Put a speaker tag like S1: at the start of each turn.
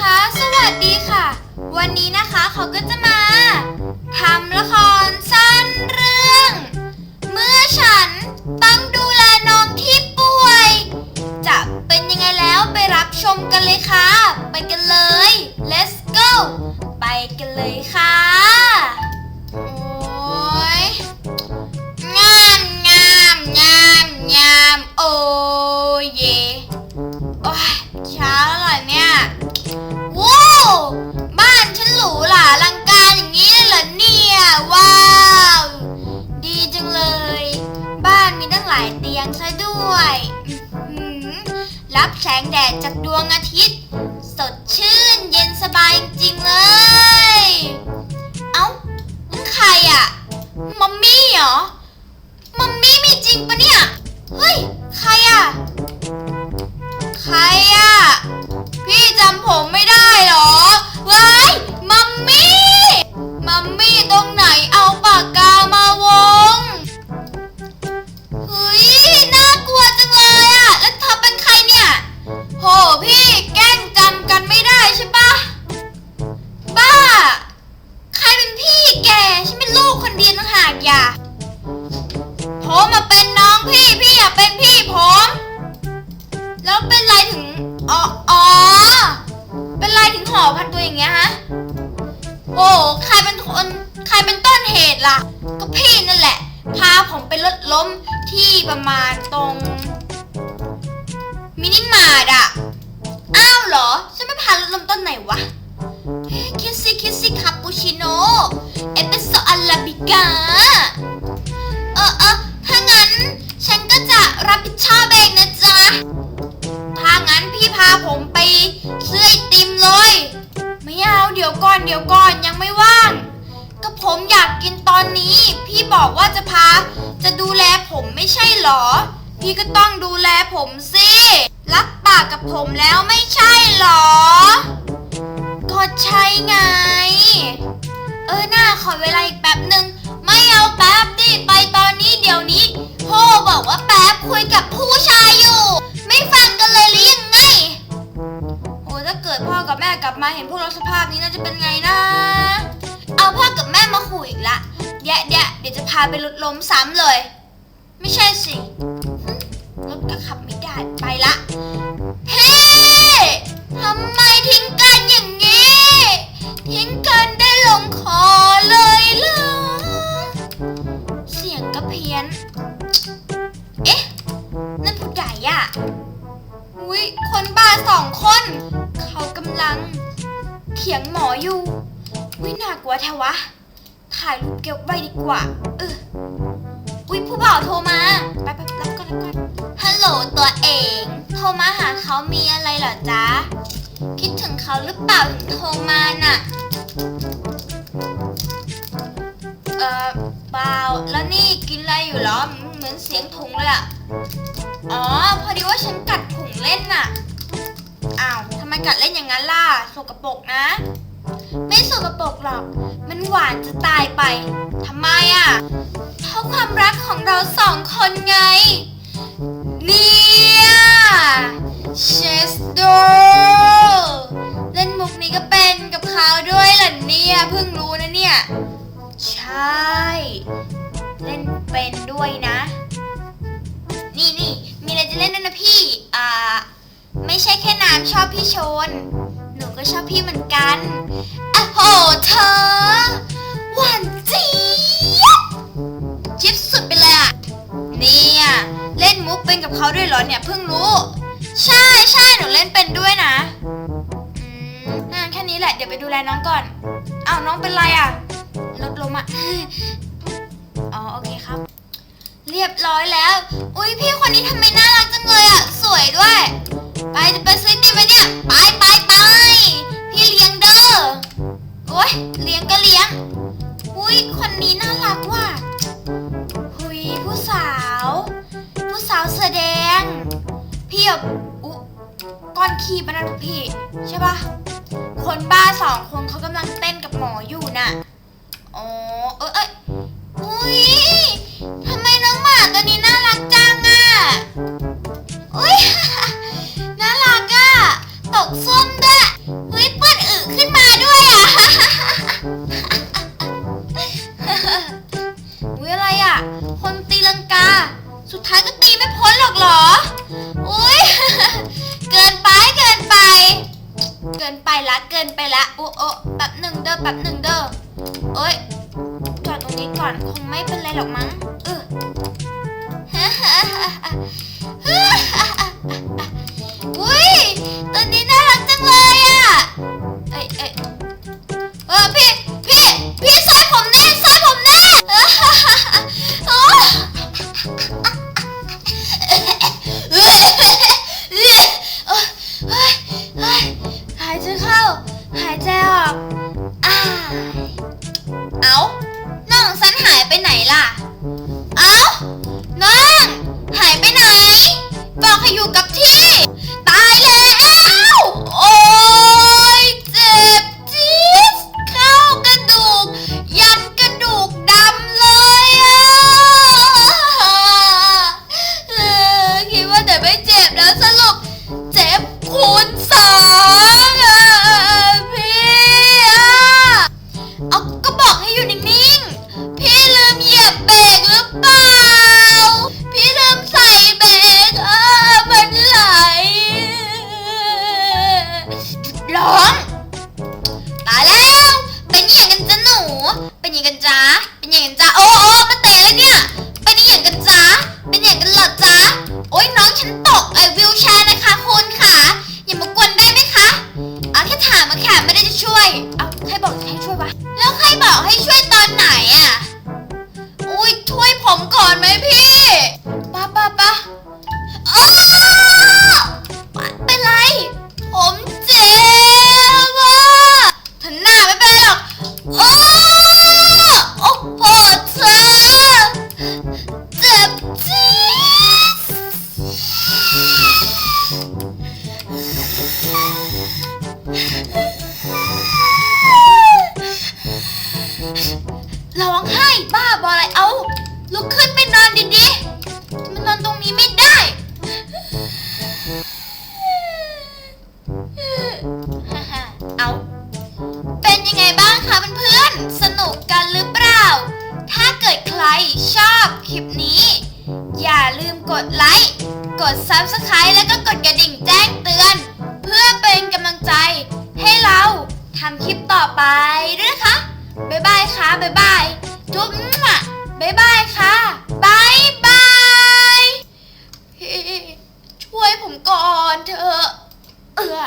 S1: คะ สวัสดีค่ะ วันนี้นะคะเขาก็จะมาทำละครสั้นเรื่อง เมื่อฉันต้องดูแลน้องที่ป่วย จะเป็นยังไงแล้วไปรับชมกันเลยค่ะ ไปกันเลย let's go ไปกันเลยค่ะ อาทิตย์ ถึงห่อพันตัวอย่างเงี้ยฮะ โอ้ใครเป็นคนใครเป็นต้นเหตุล่ะ ก็พี่นั่นแหละ พาผมไปรถล้มที่ประมาณตรงมินิมาร์ทอะอ้าวเหรอ ฉันไม่พารถล้มต้นไหนวะ คิสซี่คิสซี่คาปูชิโน่เอสเปรสโซอาราบิก้าเออเออถ้างั้น ฉันก็จะรับผิดชอบเองนะจ๊ะ ถ้างั้นพี่พาผมไปซื้อไอติมเลยไม่เอาเดี๋ยว ก่อนเดี๋ยวก่อนยังไม่ว่าง ก็ผมอยากกินตอนนี้ พี่บอกว่าจะพา จะดูแลผมไม่ใช่เหรอ พี่ก็ต้องดูแลผมสิรับปากกับผมแล้วไม่ใช่เหรอ ก็ใช่ไง เออหน้าขอเวลาอีกแป๊บหนึ่งไม่เอาแป๊บดิไปตอนนี้เดี๋ยวนี้พ่อบอกว่าแป๊บคุยกับผู้ชายอยู่ ไม่ฟังกันเลยหรือยัง กิดพ่อกับแม่กลับมาเห็นพวกเราสภาพนี้น่าจะเป็นไงนะ เอาพ่อกับแม่มาขู่อีกละเยะเดี๋ยวเดี๋ยวจะพาไปรถล้มซ้ำเลย ไม่ใช่สิรถก็ขับไม่ได้ไปละเฮ้ เถียงหมออยู่อุ้ยน่ากลัวแท้วะ ถ่ายรูปเก็บไว้ดีกว่า เอออุ้ยผู้บ่าวโทรมา ไปไปรับก่อนรับก่อนฮัลโหลตัวเอง โทรมาหาเขามีอะไรเหรอจ๊ะ คิดถึงเขาหรือเปล่าถึงโทรมาน่ะ เอ่อเปล่าแล้วนี่กินอะไรอยู่เหรอ เหมือนเสียงถุงเลยอะอ๋อ พอดีว่าฉันกัดถุงเล่นน่ะ อ้าว ไมกัดเล่นอย่างนั้นล่ะสกปรกนะ ไม่สกปรกหรอก มันหวานจะตายไปทำไมอะ เพราะความรักของเราสองคนไง เนี่ยเชสโดเล่นมุกนี้ก็เป็นกับเขาด้วยเหรอเนี่ยเพิ่งรู้นะเนี่ย ใช่ เล่นเป็นด้วยนะ นี่นี่มีอะไรจะเล่นด้วยนะพี่ อ่า ไม่ใช่แค่น้ำชอบพี่ชน หนูก็ชอบพี่เหมือนกันอะโหเธอ หวานเจี๊ยบจิ๊บสุดไปเลยอะเนี่ยเล่นมุกเป็นกับเขาด้วยเหรอเนี่ยเพิ่งรู้ ใช่ใช่หนูเล่นเป็นด้วยนะอืมแค่นี้แหละเดี๋ยวไปดูแลน้องก่อนอ้าวน้องเป็นไรอะลดลงอะอ๋อโอเคครับ เรียบร้อยแล้ว อุ้ยพี่คนนี้ทำไมน่ารักจังเลยอะสวยด้วย ไปจะไปซื้อติมไหมเนี่ย ไปไปไปพี่เลี้ยงเด้อ โอ้ยเลี้ยงก็เลี้ยง อุ้ยคนนี้น่ารักว่ะหุยผู้สาว ผู้สาวเสื้อแดง พี่แบบอุ๊ก้อนขี้ปนะทุกพี่ใช่ปะคนบ้าสองคนเขากำลังเต้นกับหมออยู่น่ะ อ๋อ เออเอ้ยอุ้ยท กส้มด้วยเฮ้ยเปื้อนอึขึ้นมาด้วยอะ่ะเฮ้ยอะไรอะ คนตีลังกา สุดท้ายก็ตีไม่พ้นหรอกเหรอ อุ้ยเกินไปเกินไป เกินไปละเกินไปละโอ้โอ้แบบหนึ่งเด้อแบบหนึ่งเด้อเอ้ยจอดตรงนี้ก่อนคงไม่เป็นไรหรอกมั้งเออ หายใจออกอ้ายเอาน้องสันหายไปไหนล่ะ ร้องตายแล้ว เป็นอย่างกันจ้ะหนู เป็นอย่างกันจ้าเป็นอย่างกันจ้าโอ้โอ้มาเตะเลยเนี่ย เป็นอย่างกันจ้าเป็นอย่างกันเหรอจ้าโอ๊ยน้องฉันตกไอวิวแชร์นะคะคุณค่ะ อย่ามากวนได้ไหมคะเอาแค่ถามมาค่ะไม่ได้จะช่วย เอาใครบอกจะให้ช่วยวะ แล้วใครบอกให้ช่วยตอนไหนอะ ลิปนี้ อย่าลืมกดไลค์ กด Subscribe แล้วก็กดกระดิ่งแจ้งเตือน เพื่อเป็นกำลังใจให้เราทำคลิปต่อไปด้วยนะคะ บ๊ายบายค่ะ บ๊ายบาย จุ๊บมั่วบ๊ายบายค่ะบายบายช่วยผมก่อนเถอะเออ